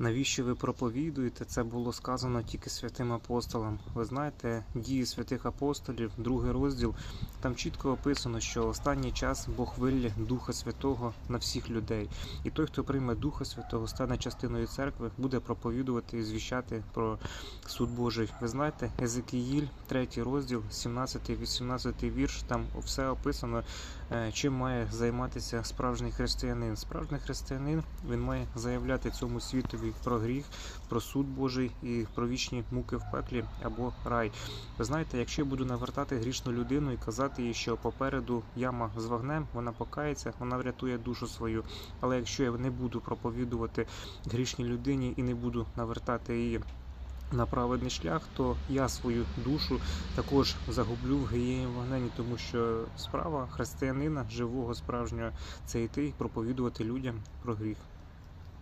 Навіщо ви проповідуєте? Це було сказано тільки святим апостолам. Ви знаєте, дії святих апостолів, другий розділ. Там чітко описано, що останній час Бог виллє Духа Святого на всіх людей. І той, хто прийме Духа Святого, стане частиною церкви, буде проповідувати і звіщати про суд Божий. Ви знаєте, Езекіїль, третій розділ, 17-18 вірш. Там все описано, е, чим має займатися справжній християнин. Справжній християнин він має заявляти цьому світові про гріх, про суд Божий і про вічні муки в пеклі або рай. Ви знаєте, якщо я буду навертати грішну людину і казати їй, що попереду яма з вогнем, вона покається, вона врятує душу свою. Але якщо я не буду проповідувати грішній людині і не буду навертати її на праведний шлях, то я свою душу також загублю в гієнні вогнені, тому що справа християнина, живого справжнього, це йти проповідувати людям про гріх.